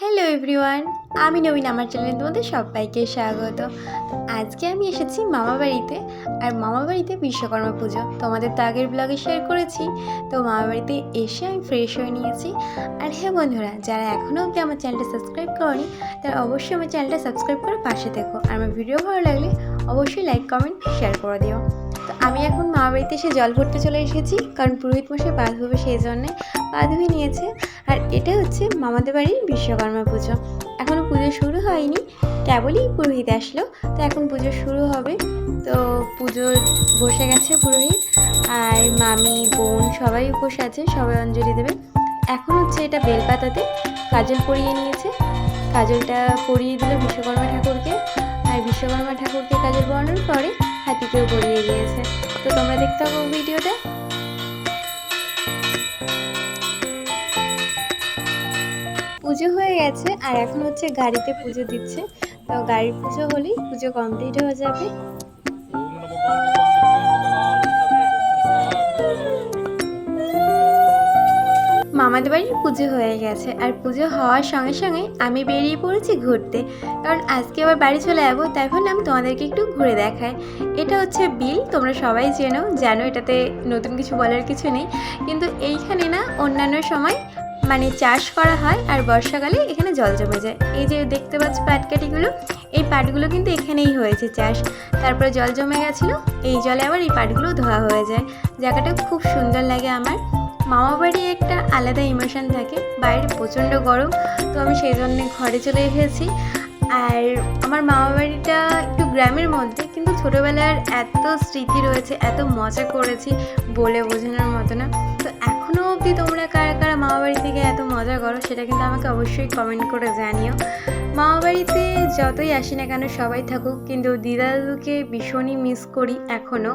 Hello everyone আমি নবীন, আমার চ্যানেলে তোমাদের সবাইকে স্বাগত। আজকে আমি এসেছি মামা বাড়িতে, আর মামা বাড়িতে বিশ্বকর্মা পুজো। তোমাদের তো আগের ব্লগে শেয়ার করেছি, তো মামা বাড়িতে এসে আমি ফ্রেশ হয়ে নিয়েছি। আর হ্যাঁ বন্ধুরা, যারা এখনও অবধি আমার চ্যানেলটা সাবস্ক্রাইব করনি, তারা অবশ্যই আমার চ্যানেলটা সাবস্ক্রাইব করে পাশে দেখো আর আমার ভিডিও ভালো লাগলে অবশ্যই লাইক কমেন্ট শেয়ার করে দিও। তো আমি এখন মামা বাড়িতে এসে জল ভরতে চলে এসেছি, কারণ পুরোহিত মশাই পা ধুবে সেই জন্যে পা ধুয়ে নিয়েছে। আর এটা হচ্ছে মামাদের বাড়ির বিশ্বকর্মা পুজো। এখনও পুজো শুরু হয়নি, কেবলই পুরোহিত আসলো। তো এখন পুজো শুরু হবে। তো পুজো বসে গেছে পুরোহিত, আর মামি, বোন সবাই উপোস আছে, সবাই অঞ্জলি দেবে। এখন হচ্ছে এটা বেলপাতাতে কাজল পরিয়ে নিয়েছে। কাজলটা পরিয়ে দিল বিশ্বকর্মা ঠাকুরকে। আর বিশ্বকর্মা ঠাকুরকে কাজের বর্ণন পরে হাতিকেও পরিয়ে দিয়েছে। তো তোমরা দেখতে পাবো ভিডিওটা। পুজো হয়ে গেছে, আর এখন হচ্ছে গাড়িতে পুজো দিচ্ছে। তো গাড়ির পুজো হলেই পুজো কমপ্লিট হয়ে যাবে। মামাদের বাড়ির পুজো হয়ে গেছে। আর পুজো হওয়ার সঙ্গে সঙ্গে আমি বেরিয়ে পড়েছি ঘুরতে। কারণ আজকে আবার বাড়ি চলে যাব তাই ভাবলাম তোমাদেরকে একটু ঘুরে দেখাই। এটা হচ্ছে বিল, তোমরা সবাই চেনো, জানো এটাতে নতুন কিছু বলার কিছু নেই। কিন্তু এইখানে না অন্যান্য সময় মানে চাষ করা হয় আর বর্ষাকালে এখানে জল জমে যায়। এই যে দেখতে পাচ্ছ পাটকাঠিগুলো, এই পাটগুলো কিন্তু এখানেই হয়েছে চাষ। তারপরে জল জমে গেছিল, এই জলে আবার এই পাটগুলো ধোয়া হয়ে যায়। জায়গাটা খুব সুন্দর লাগে আমার। মামা বাড়ি একটা আলাদা ইমোশন থাকে, বাইরে প্রচণ্ড গরম, তো আমি সেই জন্যে ঘরে চলে এসেছি। আর আমার মামা বাড়িটা একটু গ্রামের মধ্যে, কিন্তু ছোটোবেলার এত স্মৃতি রয়েছে, এত মজা করেছি বলে বোঝানোর মতো না। তো এখনও অবধি তোমরা কারা কারা মামা করো সেটা কিন্তু আমাকে অবশ্যই কমেন্ট করে জানিও। মামা বাড়িতে যতই আসি না কেন সবাই থাকুক, কিন্তু দিদা দাদুকে ভীষণই মিস করি এখনও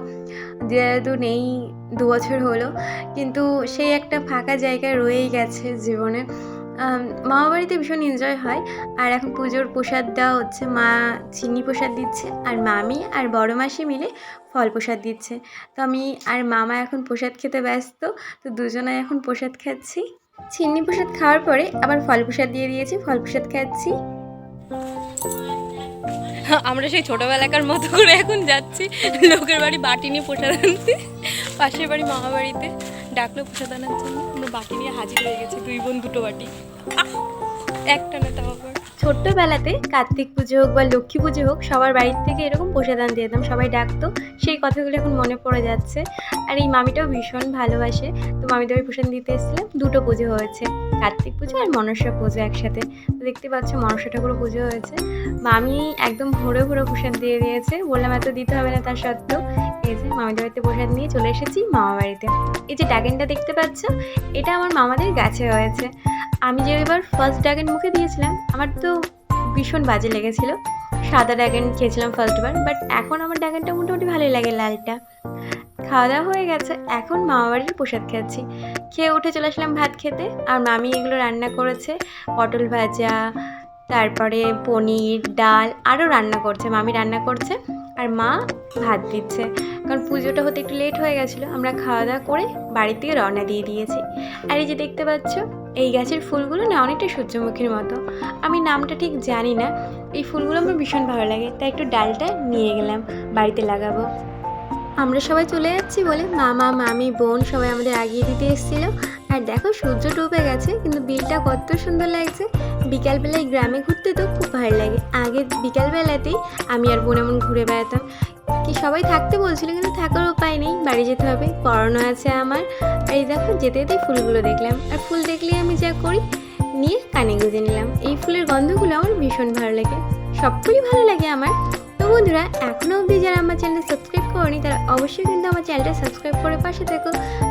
দিদা দাদু নেই, দু বছর হলো, কিন্তু সেই একটা ফাঁকা জায়গা রয়েই গেছে জীবনে। মামা বাড়িতে ভীষণ এনজয় হয়, আর এখন পুজোর প্রসাদ দেওয়া হচ্ছে, মা চিনি প্রসাদ দিচ্ছে, আর মামি আর বড় মাসি মিলে ফল প্রসাদ দিচ্ছে। তো আমি আর মামা এখন প্রসাদ খেতে ব্যস্ত, তো দুজনে এখন প্রসাদ খাচ্ছি। চিনি প্রসাদ খাওয়ার পরে আবার ফল প্রসাদ দিয়ে দিয়েছি, ফল প্রসাদ খাচ্ছি। আমরা সেই ছোটবেলাকার মতো করে এখন যাচ্ছি। লোকের বাড়ি বাটি নিয়ে প্রসাদ আনতে, পাশের বাড়ি মামা বাড়িতে ডাকলো প্রসাদ আনার জন্য। আমরা বাটি নিয়ে হাজির হয়ে গেছি, দুই বোন দুটো বাটি! একটা না তাও আবার। ছোট্টবেলাতে কার্তিক পুজো হোক বা লক্ষ্মী পুজো হোক, সবার বাড়ির থেকে এরকম প্রসাদান দিয়ে যেতাম সবাই ডাকতো। সেই কথাগুলো এখন মনে পড়ে যাচ্ছে। আর এই মামিটাও ভীষণ ভালোবাসে। তো মামিদের প্রসাদ দিতে এসেছিলাম, দুটো পুজো হয়েছে। কার্তিক পুজো আর মনসা পুজো একসাথে। দেখতে পাচ্ছ মনসা ঠাকুরও পুজো হয়েছে। মামি একদম ভরে ভরে প্রসাদ দিয়ে দিয়েছে। বললাম, এত দিতে হবে না তার সত্ত্বেও। এই যে মামিদের বাড়িতে প্রসাদ নিয়ে চলে এসেছি মামা বাড়িতে। এই যে ড্রাগনটা দেখতে পাচ্ছ, এটা আমার মামাদের গাছে হয়েছে। আমি যে এবার ফার্স্ট ড্রাগন মুখে দিয়েছিলাম, আমার তো ভীষণ বাজে লেগেছিল। সাদা ড্রাগন খেয়েছিলাম ফার্স্টবার বাট এখন আমার ড্রাগনটা মোটামুটি ভালোই লাগে লালটা। খাওয়া দাওয়া হয়ে গেছে, এখন মামা বাড়ির প্রসাদ খাচ্ছি। খেয়ে উঠে চলে আসলাম ভাত খেতে, আর মামি এগুলো রান্না করেছে। পটল ভাজা, তারপরে পনির, ডাল আরও রান্না করছে, মামি রান্না করছে, আর মা ভাত দিচ্ছে। কারণ পুজোটা হতে একটু লেট হয়ে গেছিল, আমরা খাওয়া দাওয়া করে বাড়ির থেকে রওনা দিয়ে দিয়েছি। আর এই যে দেখতে পাচ্ছ, এই গাছের ফুলগুলো না অনেকটা সূর্যমুখীর মতো। আমি নামটা ঠিক জানি না, এই ফুলগুলো আমার ভীষণ ভালো লাগে, তাই একটু ডালটা নিয়ে গেলাম, বাড়িতে লাগাবো। আমরা সবাই চলে যাচ্ছি বলে মামা, মামি, বোন সবাই আমাদের আগিয়ে দিতে এসেছিল। আর দেখো সূর্য ডুবে গেছে, কিন্তু বিলটা কত সুন্দর লাগছে। বিকালবেলায় গ্রামে ঘুরতে তো খুব ভালো লাগে। আগে বিকালবেলাতেই আমি আর বোন এমন ঘুরে বেড়াতাম। কি সবাই থাকতে বলছিল, কিন্তু থাকার উপায় নেই। বাড়ি যেতে হবে, পড়ানো আছে আমার। আর এই দেখো, যেতে যেতেই ফুলগুলো দেখলাম। আর ফুল দেখলেই আমি যা করি, নিয়ে কানে গুঁজে নিলাম। এই ফুলের গন্ধগুলো আমার ভীষণ ভালো লাগে। সবগুলি ভালো লাগে আমার। তো বন্ধুরা এখনও অবধি যারা আমার চ্যানেল সাবস্ক্রাইব করেনি তারা অবশ্যই কিন্তু আমার চ্যানেলটা সাবস্ক্রাইব করে পাশে থেকো।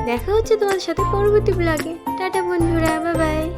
দেখা হচ্ছে তোমাদের সাথে পরবর্তী ব্লগে টাটা বন্ধুরা বাই বাই